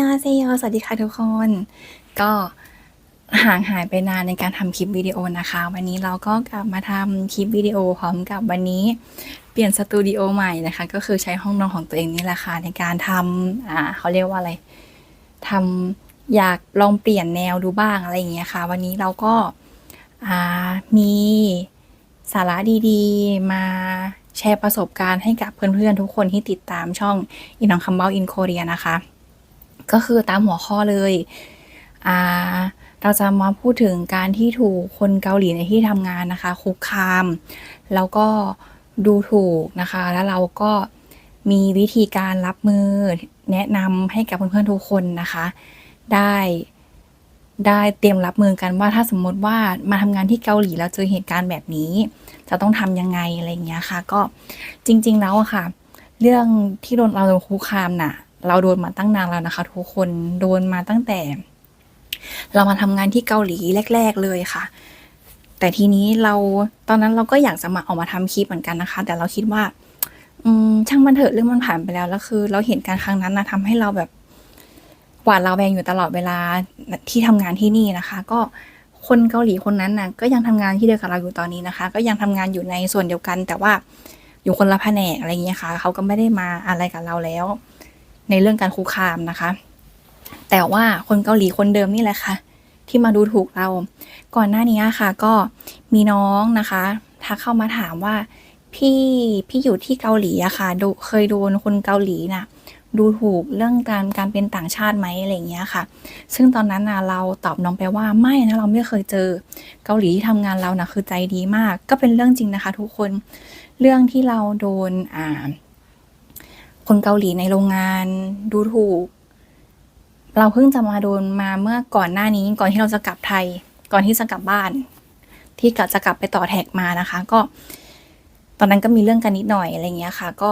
งาเซโยสวัสดีค่ะทุกคน ก็ห่างหายไปนานในการทำคลิปวิดีโอนะคะ วันนี้เราก็กลับมาทำคลิปวิดีโอพร้อมกับวันนี้เปลี่ยนสตูดิโอใหม่นะคะ ก็คือใช้ห้องนอนของตัวเองนี่แหละค่ะในการทำอ่าเขาเรียกว่าอะไรทำอยากลองเปลี่ยนแนวดูบ้างอะไรอย่างเงี้ยค่ะ วันนี้เราก็อ่ามีสาระดีๆ มาแชร์ประสบการณ์ให้กับเพื่อนๆทุกคนที่ติดตามช่องอินนองคัมเบลอินโคเรียนะคะ ก็คือตามหัวข้อเลยอ่าเราจะมาพูดถึงการที่ถูกคนเกาหลีในที่ทำงานนะคะ คุกคาม แล้วก็ดูถูกนะคะ แล้วเราก็มีวิธีการรับมือแนะนำให้กับเพื่อนๆทุกคนนะคะ ได้ได้เตรียมรับมือกันว่าถ้าสมมติว่ามาทำงานที่เกาหลีแล้วเจอเหตุการณ์แบบนี้ จะต้องทำยังไงอะไรอย่างเงี้ยค่ะ ก็จริง ๆ แล้วอะค่ะ เรื่องที่โดนเราโดนคุกคามน่ะ เราโดนมาตั้งนานแล้วนะคะ ทุกคนโดนมาตั้งแต่ เรามาทำงานที่เกาหลีแรก ๆ เลยค่ะ แต่ทีนี้เราตอนนั้นเราก็อยากจะมาออกมาทำคลิปเหมือนกันนะคะ แต่เราคิดว่า อืมช่างมันเถอะเรื่องมันผ่านไปแล้วแล้วคือ เราเห็นการครั้งนั้นนะทำให้เราแบบหวาดระแวงอยู่ตลอดเวลาที่ทำงานที่นี่นะคะ ก็คนเกาหลีคนนั้นนะก็ยังทำงานที่เดียวกับเราอยู่ตอนนี้นะคะ ก็ยังทำงานอยู่ในส่วนเดียวกัน แต่ว่าอยู่คนละแผนกอะไรอย่างเงี้ยค่ะเขาก็ไม่ได้มาอะไรกับเราแล้ว ในเรื่องการคุกคามนะคะ แต่ว่าคนเกาหลีคนเดิมนี่แหละค่ะ ที่มาดูถูกเรา ก่อนหน้านี้ค่ะ ก็มีน้องนะคะทักเข้ามาถามว่าพี่พี่อยู่ที่เกาหลีอะค่ะดูเคยโดนคนเกาหลีน่ะ ดูถูกเรื่องการการเป็นต่างชาติไหมอะไรเงี้ยค่ะ ซึ่งตอนนั้นนะเราตอบน้องไปว่าไม่นะเราไม่เคยเจอเกาหลีที่ทำงานเรานะคือใจดีมาก ก็เป็นเรื่องจริงนะคะ ทุกคนเรื่องที่เราโดนอ่า คนเกาหลีในโรงงานดูถูก เราเพิ่งจะมาโดนมาเมื่อก่อนหน้านี้ก่อนที่เราจะกลับไทย ก่อนที่จะกลับบ้าน ที่กะจะกลับไปต่อแท็กมานะคะ ก็ ตอนนั้นก็มีเรื่องกันนิดหน่อยอะไรเงี้ยค่ะ ก็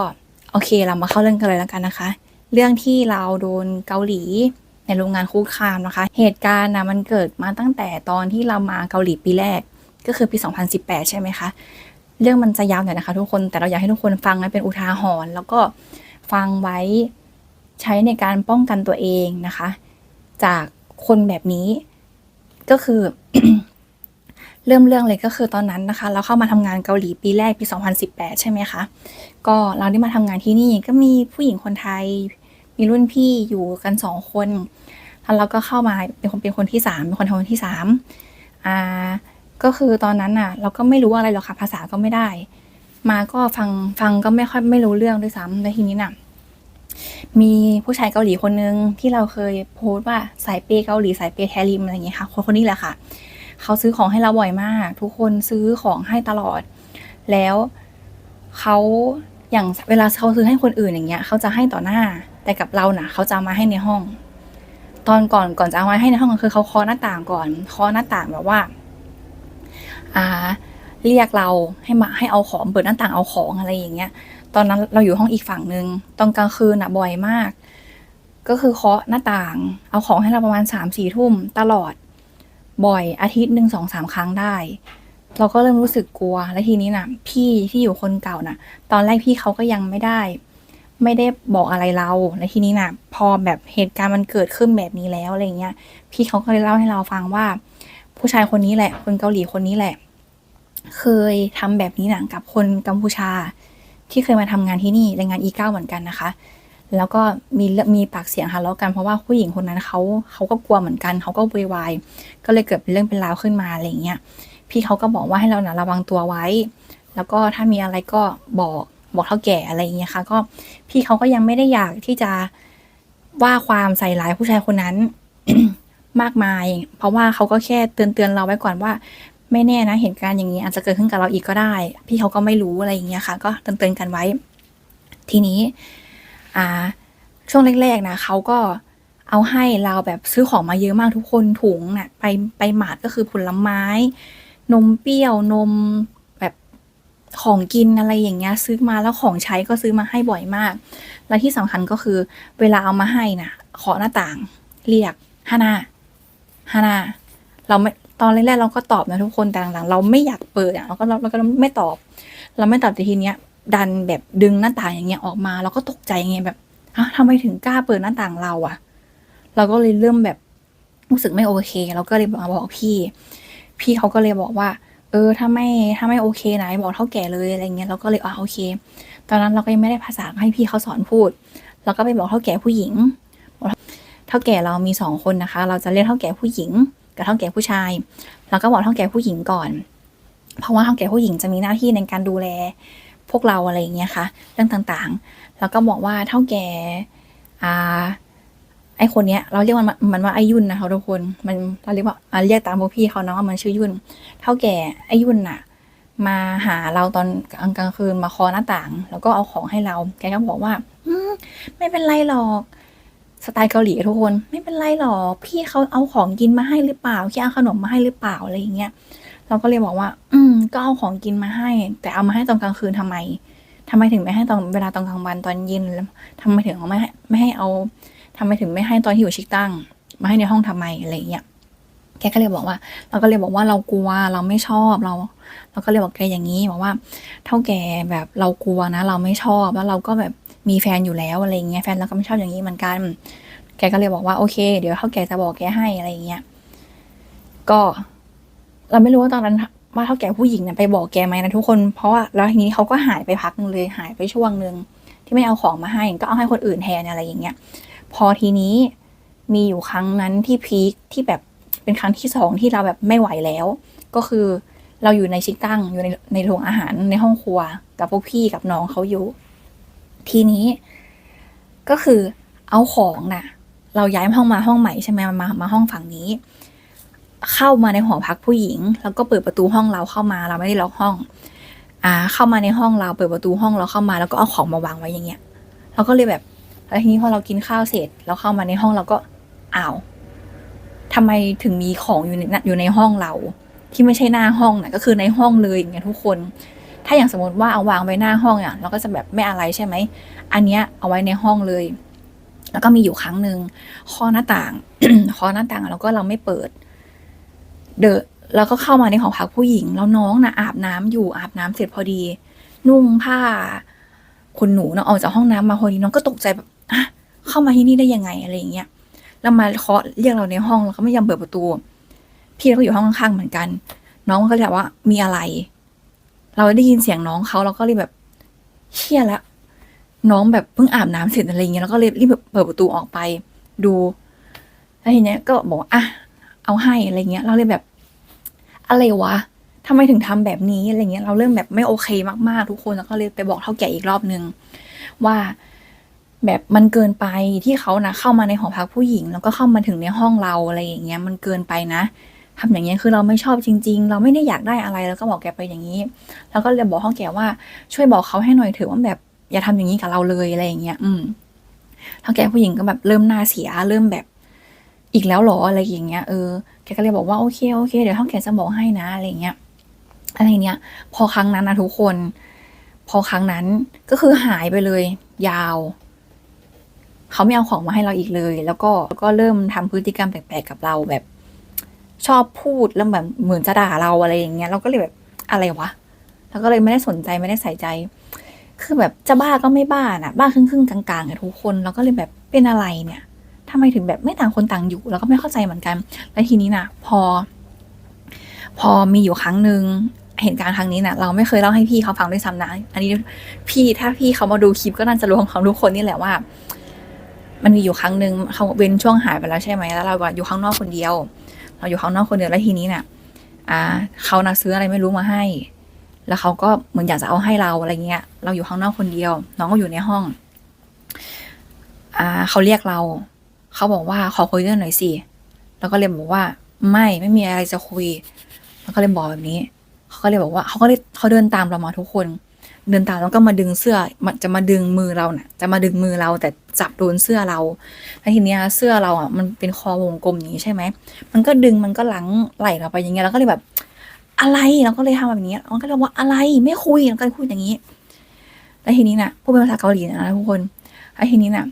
โอเคเรามาเข้าเรื่องกันเลยแล้วกันนะคะ เรื่องที่เราโดนเกาหลีในโรงงานคุกคามนะคะ เหตุการณ์นะมันเกิดมาตั้งแต่ตอนที่เรามาเกาหลีปีแรก ก็คือปี 2018 ใช่ไหมคะ เรื่องมันจะยาวหน่อยนะคะ ทุกคน แต่เราอยากให้ทุกคนฟังให้เป็นอุทาหรณ์ แล้วก็ ฟังไว้ใช้ในการป้องกันตัวเองนะคะ จากคนแบบนี้ก็คือ เริ่มเรื่องเลยก็คือตอนนั้นนะคะ เราเข้ามาทำงานเกาหลีปีแรกปี 2018 ใช่ไหมคะ ก็เราได้มาทำงานที่นี่ก็มีผู้หญิงคนไทย มีรุ่นพี่อยู่กันสองคนแล้วเราก็เข้ามาเป็นคนเป็นคนที่สามเป็นคนทำคนที่สามอ่าก็คือตอนนั้นน่ะ เราก็ไม่รู้อะไรหรอกค่ะภาษาก็ไม่ได้ มาก็ฟังฟังก็ไม่ค่อยไม่รู้เรื่องด้วยซ้ำแล้วทีนี้น่ะ มีผู้ชายเกาหลีคนนึงที่เราเคยโพสต์ว่าสายเปย์เกาหลีสายเปย์แทริมอะไรอย่างเงี้ยค่ะ คนคนนี้แหละค่ะ เขาซื้อของให้เราบ่อยมาก ทุกคนซื้อของให้ตลอด แล้วเขาอย่างเวลาเขาซื้อให้คนอื่นอย่างเงี้ยเขาจะให้ต่อหน้า แต่กับเราน่ะ เขาจะมาให้ในห้อง ตอนก่อนก่อนจะเอามาให้ในห้องคือเขาเคาะหน้าต่างก่อนเคาะหน้าต่างแบบว่า อ่า เรียกเราให้มาให้เอาของเปิดหน้าต่างเอาของอะไรอย่างเงี้ย ตอนนั้นเราอยู่ห้องอีกฝั่งหนึ่งตอนกลางคืนอะบ่อยมาก ก็คือเคาะหน้าต่าง เอาของให้เราประมาณสามสี่ทุ่มตลอด บ่อยอาทิตย์หนึ่งสองสามครั้งได้ เราก็เริ่มรู้สึกกลัว แล้วทีนี้น่ะ พี่ที่อยู่คนเก่าน่ะ ตอนแรกพี่เขาก็ยังไม่ได้ ไม่ได้บอกอะไรเราแล้วทีนี้น่ะ พอแบบเหตุการณ์มันเกิดขึ้นแบบนี้แล้วอะไรเงี้ย พี่เขาก็เลยเล่าให้เราฟังว่า ผู้ชายคนนี้แหละ คนเกาหลีคนนี้แหละ เคยทำแบบนี้หน่ะกับคนกัมพูชา ที่เคยมาทำงานที่นี่แรงงานอีเก้าเหมือนกันนะคะ แล้วก็มีมีปากเสียงทะเลาะกันเพราะว่าผู้หญิงคนนั้นเขาเขาก็กลัวเหมือนกันเขาก็โวยวายก็เลยเกิดเป็นเรื่องเป็นราวขึ้นมาอะไรเงี้ยพี่เขาก็บอกว่าให้เรานะระวังตัวไว้ แล้วก็ถ้ามีอะไรก็บอกบอกเท่าแก่อะไรเงี้ยค่ะ ก็พี่เขาก็ยังไม่ได้อยากที่จะว่าความใส่ร้ายผู้ชายคนนั้นมากมาย เพราะว่าเขาก็แค่เตือนเตือนเราไว้ก่อนว่า ไม่แน่นะ เหตุการณ์อย่างนี้อาจจะเกิดขึ้นกับเราอีกก็ได้ พี่เขาก็ไม่รู้อะไรอย่างเงี้ยค่ะ ก็เตือนๆกันไว้ ทีนี้ อ่า ช่วงแรกๆนะเขาก็เอาให้เราแบบซื้อของมาเยอะมากทุกคนถุงน่ะไปไปหมาดก็คือผลไม้ นมเปรี้ยวนมแบบของกินอะไรอย่างเงี้ยซื้อมาแล้วของใช้ก็ซื้อมาให้บ่อยมาก และที่สำคัญก็คือ เวลาเอามาให้น่ะเคาะหน้าต่าง เรียกฮานาฮานา เราไม่ตอนแรกๆเราก็ตอบนะทุกคนแต่หลังๆเราไม่อยากเปิดอะเราก็เราก็ไม่ตอบ เราไม่ตอบแต่ทีเนี้ย ดันแบบดึงหน้าต่างอย่างเงี้ยออกมาเราก็ตกใจไงแบบอะทำไมถึงกล้าเปิดหน้าต่างเราอะ เราก็เลยเริ่มแบบรู้สึกไม่โอเค เราก็เลยมาบอกพี่ พี่เขาก็เลยบอกว่า เออถ้าไม่ถ้าไม่โอเคไหนบอกเท่าแก่เลยอะไรเงี้ยเราก็เลยอ่าโอเค ตอนนั้นเราก็ยังไม่ได้ภาษาให้พี่เขาสอนพูดเราก็ไปบอกเท่าแก่ผู้หญิงเท่าแก่เรามีสองคนนะคะ เราจะเรียกเท่าแก่ผู้หญิง กับเท่าแก่ผู้ชาย เราก็บอกเท่าแก่ผู้หญิงก่อน เพราะว่าเท่าแก่ผู้หญิงจะมีหน้าที่ในการดูแล พวกเราอะไรอย่างเงี้ยค่ะ เรื่องต่างๆ แล้วก็บอกว่าเท่าแก่อ่าไอคนเนี้ยเราเรียกมันมันว่าไอยุ่นนะคะทุกคนมันเราเรียกว่าอ่าเรียกตามพวกพี่เขาเนาะมันชื่อยุ่น เท่าแก่ไอยุ่นน่ะ มาหาเราตอนกลางคืนมาคอหน้าต่าง แล้วก็เอาของให้เรา แกก็บอกว่า อืไม่เป็นไรหรอก สไตล์เกาหลีทุกคนไม่เป็นไรหรอกพี่เขาเอาของกินมาให้หรือเปล่าพี่เอาขนมมาให้หรือเปล่าอะไรอย่างเงี้ยเราก็เลยบอกว่า อืม ก็เอาของกินมาให้ แต่เอามาให้ตอนกลางคืนทำไมทำไมถึงไม่ให้ตอนเวลาตอนกลางวันตอนเย็นแล้วทำไมถึงเอาไม่ให้ไม่ให้เอาทำไมถึงไม่ให้ตอนที่อยู่ชิกตั้ง มาให้ในห้องทำไมอะไรอย่างเงี้ยแกก็เลยบอกว่า เราก็เลยบอกว่าเรากลัวเราไม่ชอบเรา เราก็เลยบอกแกอย่างนี้บอกว่า เท่าแก่แบบเรากลัวนะ เราไม่ชอบแล้วเราก็แบบ มีแฟนอยู่แล้วอะไรเงี้ยแฟนเราก็ไม่ชอบอย่างนี้เหมือนกัน แกก็เลยบอกว่าโอเค เดี๋ยวเท่าแกจะบอกแกให้อะไรเงี้ย ก็ เราไม่รู้ว่าตอนนั้นว่าเท่าแกผู้หญิงเนี่ยไปบอกแกไหมนะทุกคน เพราะว่าแล้วทีนี้เขาก็หายไปพักนึงเลยหายไปช่วงหนึ่งที่ไม่เอาของมาให้ก็เอาให้คนอื่นแทนอะไรอย่างเงี้ย พอทีนี้มีอยู่ครั้งนั้นที่พีคที่แบบเป็นครั้งที่สองที่เราแบบไม่ไหวแล้ว ก็คือเราอยู่ในชิกตั้งอยู่ในในโรงอาหารในห้องครัว กับพวกพี่กับน้องเขาอยู่ ทีนี้ ก็คือเอาของน่ะ เราย้ายห้องมาห้องใหม่ใช่ไหมมา มาห้องฝั่งนี้ เข้ามาในหอพักผู้หญิง แล้วก็เปิดประตูห้องเราเข้ามาเราไม่ได้ล็อกห้อง อ่า เข้ามาในห้องเราเปิดประตูห้องเราเข้ามา แล้วก็เอาของมาวางไว้อย่างเงี้ยเราก็เลยแบบแล้วทีนี้พอเรากินข้าวเสร็จเราเข้ามาในห้องเราก็อ้าวทำไมถึงมีของอยู่ในอยู่ในห้องเรา ที่ไม่ใช่หน้าห้องน่ะก็คือในห้องเลยอย่างเงี้ยทุกคน ถ้าอย่างสมมติว่าเอาวางไว้หน้าห้องอะเราก็จะแบบไม่อะไรใช่ไหม อันเนี้ยเอาไว้ในห้องเลย แล้วก็มีอยู่ครั้งหนึ่งข้อหน้าต่างข้อหน้าต่างแล้วก็เราไม่เปิด เดอะแล้วก็เข้ามาในหอพักผู้หญิง แล้วน้องนะอาบน้ำอยู่อาบน้ำเสร็จพอดี นุ่งผ้าคุณหนูเนาะออกจากห้องน้ำมาพอดีน้องก็ตกใจแบบอะเข้ามาที่นี่ได้ยังไงอะไรอย่างเงี้ยแล้วมาเคาะเรียกเราในห้องเราก็ไม่ยอมเปิดประตู พี่เราก็อยู่ห้องข้างๆเหมือนกัน น้องก็เลยว่ามีอะไร เราได้ยินเสียงน้องเขาเราก็เลยแบบเชี่ยแล้วน้องแบบเพิ่งอาบน้ำเสร็จอะไรเงี้ยแล้วก็เลยรีบเปิดประตูออกไปดูแล้วทีเนี้ยก็บอกอะเอาให้อะไรเงี้ย เราเลยแบบ อะไรวะทำไมถึงทำแบบนี้อะไรเงี้ย เราเริ่มแบบไม่โอเคมากๆทุกคนแล้วก็เลยไปบอกเท่าแก่อีกรอบนึง ว่าแบบมันเกินไปที่เขานะเข้ามาในหอพักผู้หญิง แล้วก็เข้ามาถึงในห้องเราอะไรอย่างเงี้ย มันเกินไปนะ ทำอย่างเงี้ยคือเราไม่ชอบจริง ๆ เราไม่ได้อยากได้อะไรแล้วก็บอกแกไปอย่างนี้ แล้วก็เลยบอกเท่าแกว่าช่วยบอกเขาให้หน่อยเถอะว่าแบบอย่าทำอย่างนี้กับเราเลยอะไรอย่างเงี้ย อืมเท่าแกผู้หญิงก็แบบเริ่มหน้าเสียเริ่มแบบอีกแล้วหรออะไรอย่างเงี้ยเออแกก็เลยบอกว่าโอเคโอเคเดี๋ยวเท่าแกจะบอกให้นะอะไรเงี้ยอะไรเนี้ย พอครั้งนั้นนะทุกคน พอครั้งนั้นก็คือหายไปเลย ยาวเขาไม่เอาของมาให้เราอีกเลย แล้วก็แล้วก็เริ่มทำพฤติกรรมแปลกๆกับเราแบบ ชอบพูดแล้วแบบเหมือนจะด่าเราอะไรอย่างเงี้ยเราก็เลยแบบอะไรวะแล้วก็เลยไม่ได้สนใจไม่ได้ใส่ใจ คือแบบจะบ้าก็ไม่บ้าน่ะบ้าครึ่งๆกลางๆอะทุกคนเราก็เลยแบบเป็นอะไรเนี่ยทำไมถึงแบบไม่ต่างคนต่างอยู่แล้วก็ไม่เข้าใจเหมือนกัน แล้วทีนี้นะพอ พอมีอยู่ครั้งหนึ่งเหตุการณ์ครั้งนี้นะเราไม่เคยเล่าให้พี่เขาฟังด้วยซ้ำนะ อันนี้พี่ถ้าพี่เขามาดูคลิปก็น่าจะรู้ของเขาทุกคนนี่แหละว่า มันมีอยู่ครั้งหนึ่งเขาเว้นช่วงหายไปแล้วใช่ไหมแล้วเราอยู่ข้างนอกคนเดียว เราอยู่ข้างนอกคนเดียวแล้วทีนี้น่ะอ่าเขานักซื้ออะไรไม่รู้มาให้ แล้วเขาก็เหมือนอยากจะเอาให้เราอะไรเงี้ย เราอยู่ข้างนอกคนเดียว น้องก็อยู่ในห้อง อ่าเขาเรียกเรา เขาบอกว่าขอคุยด้วยหน่อยสิแล้วก็เลยบอกว่า ไม่ไม่มีอะไรจะคุย แล้วก็เลยบอกแบบนี้เขาก็เลยบอกว่าเขาก็เลยเขาเดินตามเรามาทุกคน เดินตามแล้วก็มาดึงเสื้อมันจะมาดึงมือเราเน่ะ จะมาดึงมือเราแต่ จับโดนเสื้อเราแล้วทีเนี้ยเสื้อเราอะมันเป็นคอวงกลมอย่างนี้ใช่ไหมมันก็ดึงมันก็หลังไหลเราไปอย่างเงี้ยแล้วก็เลยแบบ อะไรเราก็เลยทำแบบนี้มันก็เลยว่าอะไรไม่คุยแล้วก็คุยพูดอย่างนี้แล้วทีนี้น่ะพูดเป็นภาษาเกาหลีนะทุกคนแล้วทีนี้น่ะ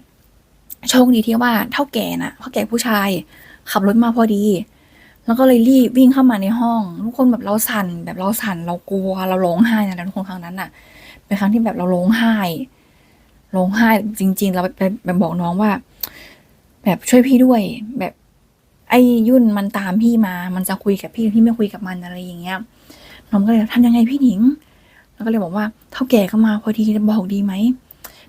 โชคดีที่ว่าเท่าแก่น่ะเท่าแก่ผู้ชาย ขับรถมาพอดี แล้วก็เลยรีบวิ่งเข้ามาในห้อง ทุกคนแบบเราสั่นแบบเราสั่นเรากลัวเราร้องไห้นะทุกคนครั้งนั้นน่ะ เป็นครั้งที่แบบเราร้องไห้ ร้องไห้จริง ๆ เราไปไปไปบอกน้องว่า แบบช่วยพี่ด้วย แบบไอ้ยุ่นมันตามพี่มา มันจะคุยกับพี่พี่ไม่คุยกับมันอะไรอย่างเงี้ย น้องก็เลยทำยังไงพี่หนิง แล้วก็เลยบอกว่าเท่าแก่ก็มาพอดีจะบอกดีไหม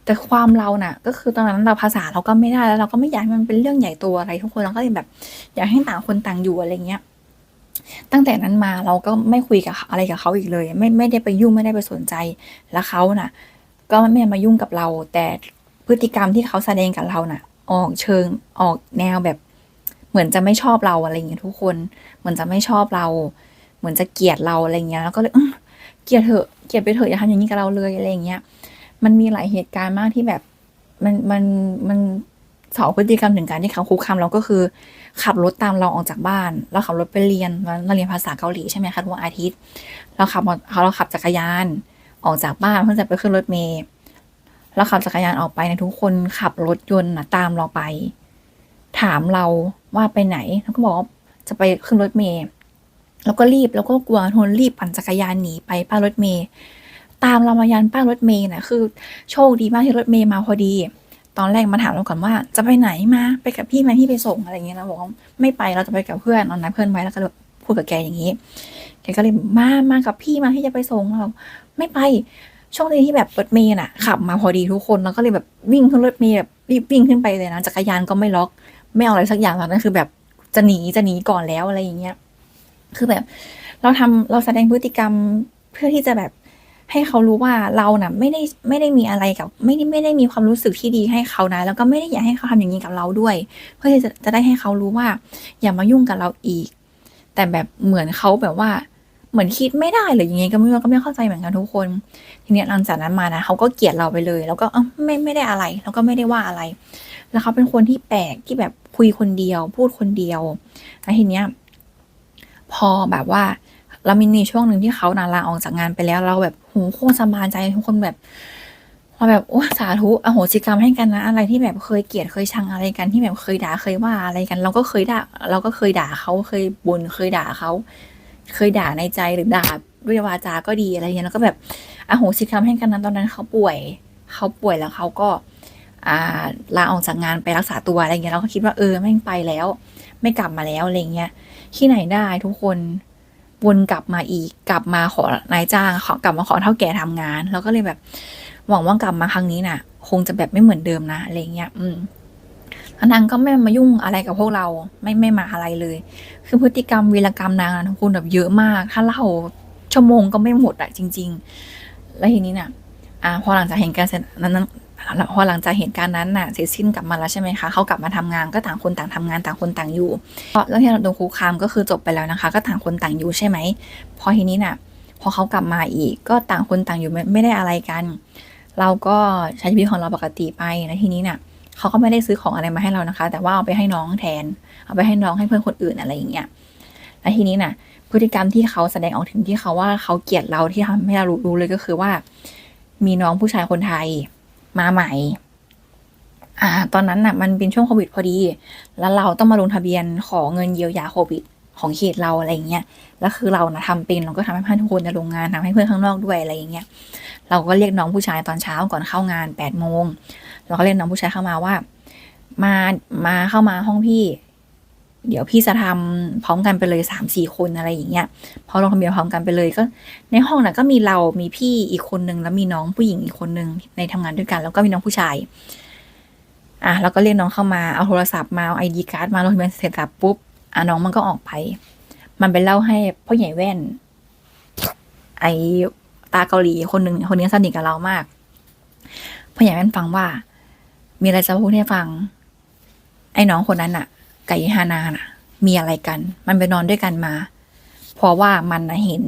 แต่ความเราน่ะ ก็คือตอนนั้นเราภาษาเราก็ไม่ได้แล้วเราก็ไม่อยากให้มันเป็นเรื่องใหญ่โตัวอะไรทุกคนเราก็เลยแบบ อยากให้ต่างคนต่างอยู่อะไรเงี้ย ตั้งแต่นั้นมาเราก็ไม่คุยกับอะไรกับเขาอีกเลย ไม่ไม่ได้ไปยุ่งไม่ได้ไปสนใจ แล้วเขาน่ะ ก็ไม่มายุ่งกับเรา แต่พฤติกรรมที่เขาแสดงกับเราน่ะ ออกเชิงออกแนวแบบ เหมือนจะไม่ชอบเราอะไรเงี้ยทุกคน เหมือนจะไม่ชอบเรา เหมือนจะเกลียดเราอะไรเงี้ย แล้วก็เลยเกลียดเถอะเกลียดไปเถอะอย่าทำอย่างนี้กับเราเลยอะไรเงี้ย มันมีหลายเหตุการณ์มากที่แบบมันมันมันสองพฤติกรรมถึงการที่เขาคุกคามเราก็คือ ขับรถตามเราออกจากบ้านแล้วขับรถไปเรียนเราเรียนภาษาเกาหลีใช่ไหมคะทุกวันอาทิตย์ เราขับเราขับจักรยาน ออกจากบ้านเพื่อจะไปขึ้นรถเมล์เราขับจักรยานออกไปเนะทุกคนขับรถยนต์นะตามเราไป ถามเราว่าไปไหนเราก็บอกว่าจะไปขึ้นรถเมล์แล้วก็รีบแล้วก็กลัวทนรีบปั่นจักรยานหนีไปป้ารถเมล์ตามเรามายันป้ารถเมล์นะคือ โชคดีมากที่รถเมล์มาพอดี ตอนแรกมาถามเราก่อนว่า จะไปไหนมาไปกับพี่ไหมพี่ไปส่งอะไรอย่างเงี้ยเราบอกว่าไม่ไปเราจะไปกับเพื่อนเอานัดเพื่อนไว้แล้วก็พูดกับแกอย่างนี้แกก็เลยมามากับพี่มาที่จะไปส่งเรา ไม่ไปโชคดีที่แบบรถเมล์น่ะขับมาพอดีทุกคนแล้วก็เลยแบบวิ่งขึ้นรถเมล์แบบรีบวิ่งขึ้นไปเลยนะจักรยานก็ไม่ล็อกไม่เอาอะไรสักอย่างตอนนั้นคือแบบจะหนีจะหนีก่อนแล้วอะไรอย่างเงี้ยคือแบบ เราทำเราแสดงพฤติกรรมเพื่อที่จะแบบให้เขารู้ว่าเราน่ะไม่ได้ไม่ได้มีอะไรกับไม่ได้ไม่ได้มีความรู้สึกที่ดีให้เขานะแล้วก็ไม่ได้อยากให้เขาทำอย่างนี้กับเราด้วย เพื่อที่จะจะได้ให้เขารู้ว่า อย่ามายุ่งกับเราอีก แต่แบบเหมือนเขาแบบว่า เหมือนคิดไม่ได้หรือยังไงก็ไม่รู้ก็ไม่เข้าใจเหมือนกันทุกคน ทีเนี้ยหลังจากนั้นมานะเขาก็เกลียดเราไปเลย แล้วก็เออไม่ไม่ได้อะไร แล้วก็ไม่ได้ว่าอะไร แล้วเขาเป็นคนที่แปลกที่แบบคุยคนเดียว พูดคนเดียวแล้วทีเนี้ยพอแบบว่าเรามีในช่วงหนึ่งที่เขานาลาออกจากงานไปแล้ว เราแบบโหโคตรสบายใจทุกคนแบบเราแบบโอ้สาธุอโหสิกรรมให้กันนะ อะไรที่แบบเคยเกลียดเคยชังอะไรกันที่แบบเคยด่าเคยว่าอะไรกัน เราก็เคยด่าเราก็เคยด่าเขาเคยบ่นเคยด่าเขา เคยด่าในใจหรือด่าด้วยวาจาก็ดีอะไรเงี้ยแล้วก็แบบอโหสิกรรมให้กันนั้นตอนนั้นเขาป่วย เขาป่วยแล้วเขาก็อ่าลาออกจากงานไปรักษาตัวอะไรเงี้ยเราก็คิดว่าเออไม่งไปแล้ว ไม่กลับมาแล้วอะไรเงี้ยที่ไหนได้ทุกคนวนกลับมาอีกกลับมาขอนายจ้างขอกลับมาขอเท่าแก่ทำงาน แล้วก็เลยแบบหวังว่ากลับมาครั้งนี้น่ะ คงจะแบบไม่เหมือนเดิมนะอะไรเงี้ย อืม นางก็ไม่มายุ่งอะไรกับพวกเราไม่ไม่มาอะไรเลย คือพฤติกรรมวีรกรรมนางนะทุกคนแบบเยอะมาก ถ้าเล่าชั่วโมงก็ไม่หมดอะจริง ๆ แล้วทีนี้น่ะอ่าพอหลังจากเหตุการเสร็จนั้นพอหลังจากเหตุการณ์นั้นน่ะเสร็จสิ้นกลับมาแล้วใช่ไหมคะเขากลับมาทำงานก็ต่างคนต่างทำงานต่างคนต่างอยู่เพราะเรื่องที่เราโดนคุกคามก็คือจบไปแล้วนะคะ ก็ต่างคนต่างอยู่ใช่ไหมพอทีนี้น่ะ พอเขากลับมาอีกก็ต่างคนต่างอยู่ไม่ไม่ได้อะไรกัน เราก็ใช้ชีวิตของเราปกติไปแล้วทีนี้น่ะ เขาก็ไม่ได้ซื้อของอะไรมาให้เรานะคะ แต่ว่าเอาไปให้น้องแทน เอาไปให้น้องให้เพื่อนคนอื่นอะไรอย่างเงี้ยแล้วทีนี้น่ะ พฤติกรรมที่เขาแสดงออกถึงที่เขาว่าเขาเกลียดเราที่ทำให้เรารู้เลยก็คือว่า มีน้องผู้ชายคนไทยมาใหม่ อ่า ตอนนั้นน่ะ มันเป็นช่วงโควิดพอดี แล้วเราต้องมาลงทะเบียนขอเงินเยียวยาโควิดของเขตเราอะไรเงี้ย แล้วคือเรานะทำเป็นเราก็ทำให้เพื่อนทุกคนในโรงงานทำให้เพื่อนข้างนอกด้วยอะไรอย่างเงี้ย เราก็เรียกน้องผู้ชายตอนเช้าก่อนเข้างานแปดโมงเราก็เรียกน้องผู้ชายเข้ามาว่า มามาเข้ามาห้องพี่ เดี๋ยวพี่จะทำพร้อมกันไปเลยสามสี่คนอะไรอย่างเงี้ยพอลงทะเบียนพร้อมกันไปเลยก็ ในห้องน่ะก็มีเรามีพี่อีกคนนึงแล้วมีน้องผู้หญิงอีกคนนึงในทำงานด้วยกัน แล้วก็มีน้องผู้ชายอะเราก็เรียกน้องเข้ามาเอาโทรศัพท์มาเอาไอดีการ์ดมาลงทะเบียนเสร็จสับปุ๊บอะน้องมันก็ออกไป มันไปเล่าให้พ่อใหญ่แว่น ไอาเกาหลีคนหนึ่งคนนี้สนิทกับเรามากพ่อใหญ่แว่นฟังว่า มีอะไรจะพูดให้ฟัง ไอ้น้องคนนั้นน่ะไก่ฮานาน่ะ มีอะไรกัน มันไปนอนด้วยกันมา เพราะว่ามันนะเห็น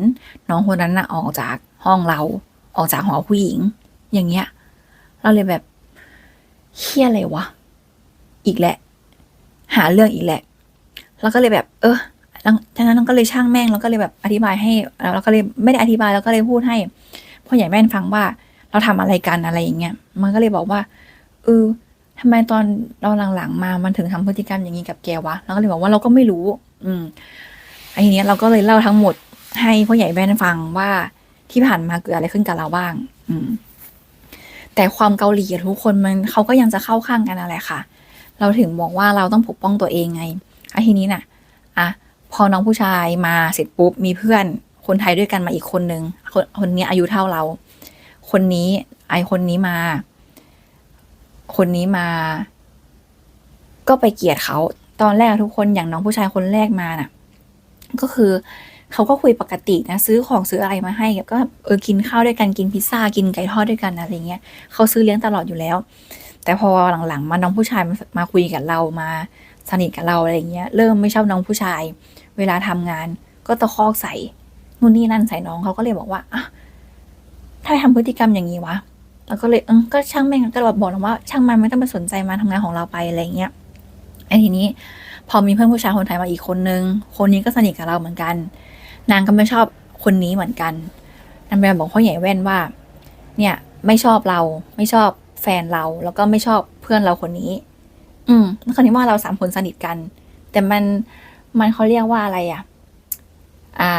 น้องคนนั้นน่ะออกจากห้องเรา ออกจากหอผู้หญิง อย่างเงี้ย เราเลยแบบเฮี้ยอะไรวะ อีกแหละ หาเรื่องอีกแหละ แล้วก็เลยแบบ เออ จากนั้นเราก็เลยช่างแม่งแล้วก็เลยแบบอธิบายให้แล้วเราก็เลยไม่ได้อธิบายแล้วก็เลยพูดให้พ่อใหญ่แม่นฟังว่าเราทำอะไรกันอะไรอย่างเงี้ยมันก็เลยบอกว่าเออทำไมตอนเราหลังๆ มามันถึงทำพฤติกรรมอย่างนี้กับแกวะเราก็เลยบอกว่าเราก็ไม่รู้ อืมไอ้นี้เราก็เลยเล่าทั้งหมดให้พ่อใหญ่แม่นฟังว่าที่ผ่านมาเกิดอะไรขึ้นกับเราบ้าง อืม แต่ความเกาหลีทุกคนมันเขาก็ยังจะเข้าข้างกันอะไรค่ะ เราถึงบอกว่าเราต้องปกป้องตัวเองไงอะทีนี้น่ะ อะ พอน้องผู้ชายมาเสร็จปุ๊บมีเพื่อนคนไทยด้วยกันมาอีกคนนึงคนคนนี้อายุเท่าเรา คนนี้ไอคนนี้มา คนนี้มา ก็ไปเกลียดเขาตอนแรกทุกคนอย่างน้องผู้ชายคนแรกมาน่ะ ก็คือเขาก็คุยปกตินะ ซื้อของซื้ออะไรมาให้ก็เออกินข้าวด้วยกันกินพิซซ่ากินไก่ทอดด้วยกันอะไรเงี้ยเขาซื้อเลี้ยงตลอดอยู่แล้ว แต่พอหลังๆมาน้องผู้ชายมามาคุยกับเรามาสนิทกับเราอะไรเงี้ย เริ่มไม่ชอบน้องผู้ชาย เวลาทำงานก็ตะคอกใส่นู่นนี่นั่นใส่น้องเขาก็เลยบอกว่าอะถ้าไปทำพฤติกรรมอย่างนี้วะเราก็เลยเออก็ช่างแม่งก็แบบบอกว่า ช่างมันไม่ต้องไปสนใจมาทำงานของเราไปอะไรเงี้ยไอ้ทีนี้ พอมีเพื่อนผู้ชายคนไทยมาอีกคนนึง คนนี้ก็สนิทกับเราเหมือนกัน นางก็ไม่ชอบคนนี้เหมือนกันนางไปบอกพ่อใหญ่แว่นว่า เนี่ย ไม่ชอบเราไม่ชอบแฟนเราแล้วก็ไม่ชอบเพื่อนเราคนนี้ อืมแล้วคราวนี้ว่าเราสามคนสนิทกัน แต่มัน มันเขาเรียกว่าอะไรอะ อ่า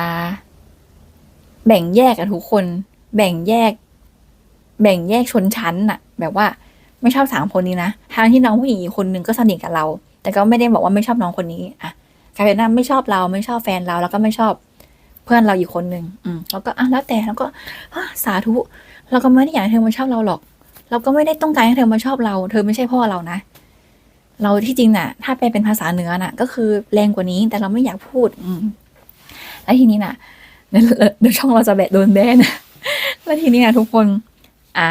แบ่งแยกอะทุกคน แบ่งแยก แบ่งแยกชนชั้นอะแบบว่าไม่ชอบสามคนนี้นะทางที่น้องผู้หญิงอีกคนนึงก็สนิทกับเรา แต่ก็ไม่ได้บอกว่าไม่ชอบน้องคนนี้อะกลายเป็นว่าไม่ชอบเราไม่ชอบแฟนเราแล้วก็ไม่ชอบเพื่อนเราอีกคนนึงอืมแล้วก็อะแล้วแต่แล้วก็สาธุ เราก็ไม่ได้อยากให้เธอมาชอบเราหรอก เราก็ไม่ได้ต้องการให้เธอมาชอบเรา เธอไม่ใช่พ่อเรานะ เราที่จริงน่ะ ถ้าแปลเป็นภาษาเหนือน่ะ ก็คือแรงกว่านี้แต่เราไม่อยากพูด อืมแล้วทีนี้น่ะเดี๋ยวเดี๋ยวช่องเราจะแบะโดนแบนแล้วทีนี้น่ะทุกคน อ่า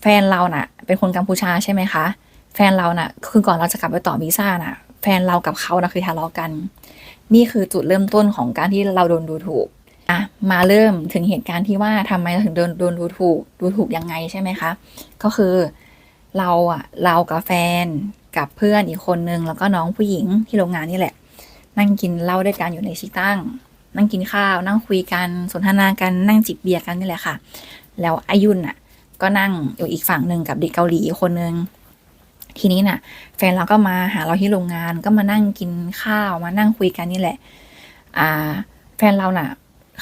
แฟนเราน่ะ เป็นคนกัมพูชาใช่ไหมคะ แฟนเราน่ะ คือก่อนเราจะกลับไปต่อวีซ่าน่ะ แฟนเรากับเขานะคือทะเลาะกัน นี่คือจุดเริ่มต้นของการที่เราโดนดูถูกอะมาเริ่มถึงเหตุการณ์ที่ว่าทำไมเราถึงโดนโดนดูถูกดูถูกยังไงใช่ไหมคะ ก็คือเราอะเรากับแฟน กับเพื่อนอีกคนนึงแล้วก็น้องผู้หญิงที่โรงงานนี่แหละ นั่งกินเหล้าด้วยกันอยู่ในชิตั้ง นั่งกินข้าว นั่งคุยกันสนทนากันนั่งจิบเบียร์กันนี่แหละค่ะ แล้วอายุนอะ ก็นั่งอยู่อีกฝั่งหนึ่งกับเด็กเกาหลีอีกคนนึงทีนี้น่ะ แฟนเราก็มาหาเราที่โรงงานก็มานั่งกินข้าวมานั่งคุยกันนี่แหละ อ่า แฟนเราน่ะ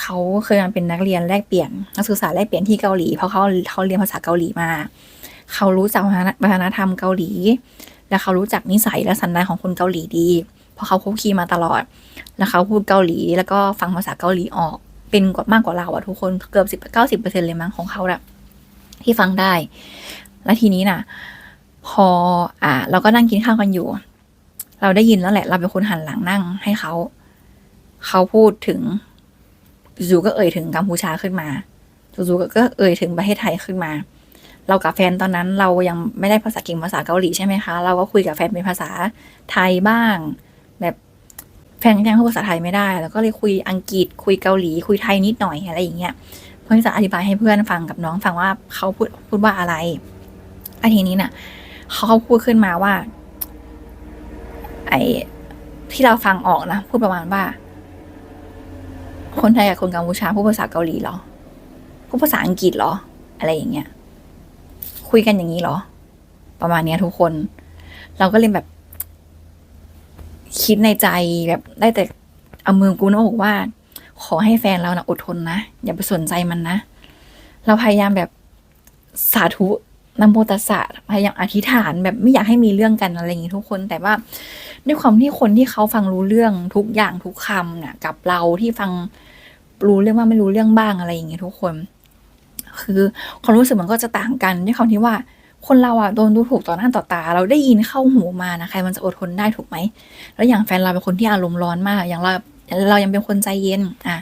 เขาเคยมาเป็นนักเรียนแลกเปลี่ยนนักศึกษาแลกเปลี่ยนที่เกาหลีเพราะเขาเขาเรียนภาษาเกาหลีมา เขารู้จักวัฒนธรรมเกาหลี และเขารู้จักนิสัยและสันดานของคนเกาหลีดี เพราะเขาคุกคีมาตลอด แล้วเขาพูดเกาหลี แล้วก็ฟังภาษาเกาหลีออก เป็นกว่ามากกว่าเราอะทุกคนเกือบสิบเก้าสิบเปอร์เซ็นเลยมั้งของเขาอะที่ฟังได้ แล้วทีนี้น่ะ พออ่า เราก็นั่งกินข้าวกันอยู่ เราได้ยินแล้วแหละ เราเป็นคนหันหลังนั่งให้เขา เขาพูดถึงจูก็เอ่ยถึงกัมพูชาขึ้นมาจูๆก็เอ่ยถึงประเทศไทยขึ้นมา เรากับแฟนตอนนั้นเรายังไม่ได้ภาษาเก่งภาษาเกาหลีใช่ไหมคะ เราก็คุยกับแฟนเป็นภาษาไทยบ้าง แบบแฟนยังพูดภาษาไทยไม่ได้ แล้วก็เลยคุยอังกฤษคุยเกาหลี คุยไทยนิดหน่อยอะไรอย่างเงี้ยเพื่อที่จะอธิบายให้เพื่อนฟังกับน้องฟังว่าเขาพูดพูดว่าอะไรอันทีนี้น่ะเขาพูดขึ้นมาว่า ไอ้ที่เราฟังออกนะพูดประมาณว่า คนไทยกับคนกัมพูชาพูดภาษาเกาหลีเหรอพูดภาษาอังกฤษเหรอ อะไรอย่างเงี้ย คุยกันอย่างนี้เหรอ ประมาณเนี้ยทุกคน เราก็เลยแบบ คิดในใจแบบได้แต่เอามือกูนะบอกว่า ขอให้แฟนเรานะอดทนนะ อย่าไปสนใจมันนะ เราพยายามแบบสาธุนโมตัสสะพยายามอธิษฐานแบบไม่อยากให้มีเรื่องกันอะไรอย่างนี้ทุกคน แต่ว่าด้วยความที่คนที่เขาฟังรู้เรื่องทุกอย่างทุกคำน่ะ กับเราที่ฟังรู้เรื่องว่าไม่รู้เรื่องบ้างอะไรอย่างเงี้ทุกคน คือความรู้สึกมันก็จะต่างกันด้วยความที่ว่าคนเราอะโดนดูถูกต่อหน้าต่อตา เราได้ยินเข้าหูมานะใครมันจะอดทนได้ถูกไหม แล้วอย่างแฟนเราเป็นคนที่อารมณ์ร้อนมาก อย่างเราเรายังเป็นคนใจเย็นอะ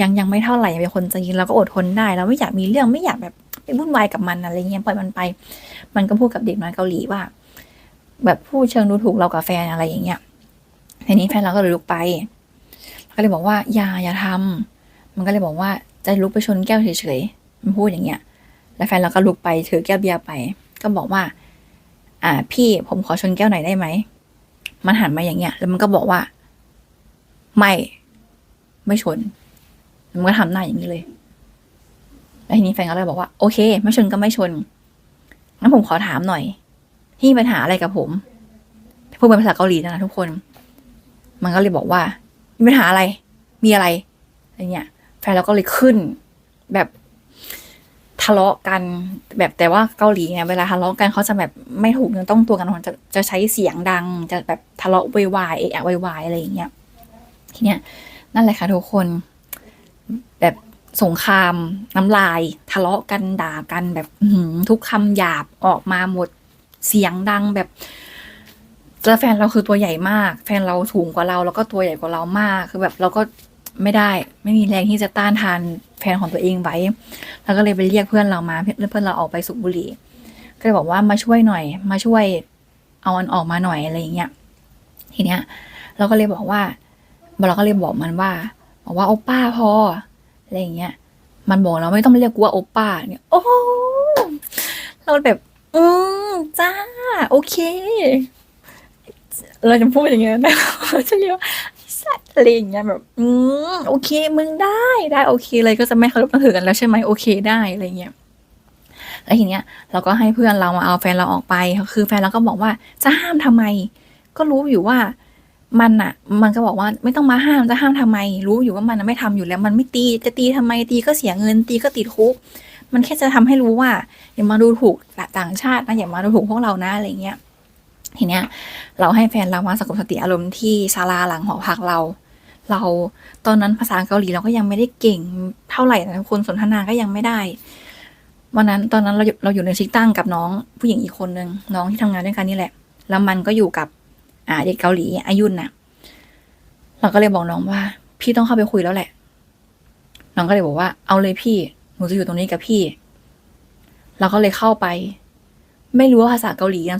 ยังยังไม่เท่าไหร่ยังเป็นคนใจเย็นเราก็อดทนได้ เราไม่อยากมีเรื่องไม่อยากแบบไปวุ่นวายกับมันอะไรเงี้ยปล่อยมันไป มันก็พูดกับเด็กน้อยเกาหลีว่า แบบพูดเชิงดูถูกเรากับแฟนอะไรอย่างเงี้ยทีนี้แฟนเราก็เลยลุกไปก็เลยบอกว่าอย่าอย่าทำมันก็เลยบอกว่าจะลุกไปชนแก้วเฉยๆ มันพูดอย่างเงี้ย แล้วแฟนเราก็ลุกไปถือแก้วเบียร์ไป ก็บอกว่า อ่า พี่ผมขอชนแก้วหน่อยได้ไหม มันหันมาอย่างเงี้ย แล้วมันก็บอกว่า ไม่ ไม่ชน มันก็ทำหน้าอย่างนี้เลย แล้วทีนี้แฟนก็เลยบอกว่าโอเค ไม่ชนก็ไม่ชน งั้นผมขอถามหน่อยพี่มีปัญหาอะไรกับผม พูดเป็นภาษาเกาหลีนะทุกคน มันก็เลยบอกว่ามีปัญหาอะไร มีอะไรอะไรเงี้ย แฟนเราก็เลยขึ้น แบบ ทะเลาะกันแบบแต่ว่าเกาหลีเนี่ยเวลาทะเลาะกันเขาจะแบบไม่ถูกเนื้อต้องตัวกันจะจะใช้เสียงดัง จะแบบทะเลาะวยวายเอะอะวยวายอะไรอย่างเงี้ยทีเนี้ยนั่นแหละค่ะทุกคน แบบสงครามน้ำลาย ทะเลาะกันด่ากันแบบทุกคำหยาบออกมาหมดเสียงดังแบบแล้วแฟนเราคือตัวใหญ่มาก แฟนเราสูงกว่าเรา แล้วก็ตัวใหญ่กว่าเรามาก คือแบบเราก็ ไม่ได้ ไม่มีแรงที่จะต้านทานแฟนของตัวเองไว้ แล้วก็เลยไปเรียกเพื่อนเรามาเพื่อนเราออกไปสูบบุหรี่ ก็เลยบอกว่ามาช่วยหน่อย มาช่วยเอามันออกมาหน่อยอะไรอย่างเงี้ย ทีเนี้ย เราก็เลยบอกว่าเราก็เลยบอกมันว่าบอกว่าโอป้าพออะไรอย่างเงี้ย มันบอกเราไม่ต้องเรียกกูว่าโอป้าเนี่ย โอ้เราแบบอืมจ้า โอเค เราจะพูดอย่างเงี้ยนะเราจะเรียกว่า สัตว์อะไรอย่างเงี้ยแบบ อืมโอเค มึงได้ได้โอเคเลยก็จะไม่เคารพนับถือกันแล้วใช่ไหมโอเคได้อะไรเงี้ยแล้วทีเนี้ยเราก็ให้เพื่อนเรามาเอาแฟนเราออกไปคือแฟนเราก็บอกว่าจะห้ามทำไม ก็รู้อยู่ว่ามันอะมันก็บอกว่าไม่ต้องมาห้ามจะห้ามทำไม รู้อยู่ว่ามันไม่ทำอยู่แล้ว มันไม่ตีจะตีทำไมตีก็เสียเงิน ตีก็ติดคุก มันแค่จะทำให้รู้ว่าอย่ามาดูถูกต่างชาตินะอย่ามาดูถูกพวกเรานะอะไรเงี้ย ทีเนี้ยเราให้แฟนเรามาสงบสติอารมณ์ที่ศาลาหลังหอพักเรา เราตอนนั้นภาษาเกาหลีเราก็ยังไม่ได้เก่งเท่าไหร่นะคนสนทนาก็ยังไม่ได้วันนั้นตอนนั้นเราเราอยู่ในชิกตั้งกับน้องผู้หญิงอีกคนนึงน้องที่ทำงานด้วยกันนี่แหละ แล้วมันก็อยู่กับอ่าเด็กเกาหลีอายุนน่ะ เราก็เลยบอกน้องว่า พี่ต้องเข้าไปคุยแล้วแหละ น้องก็เลยบอกว่าเอาเลยพี่หนูจะอยู่ตรงนี้กับพี่ เราก็เลยเข้าไป ไม่รู้ว่าภาษาเกาหลีนะ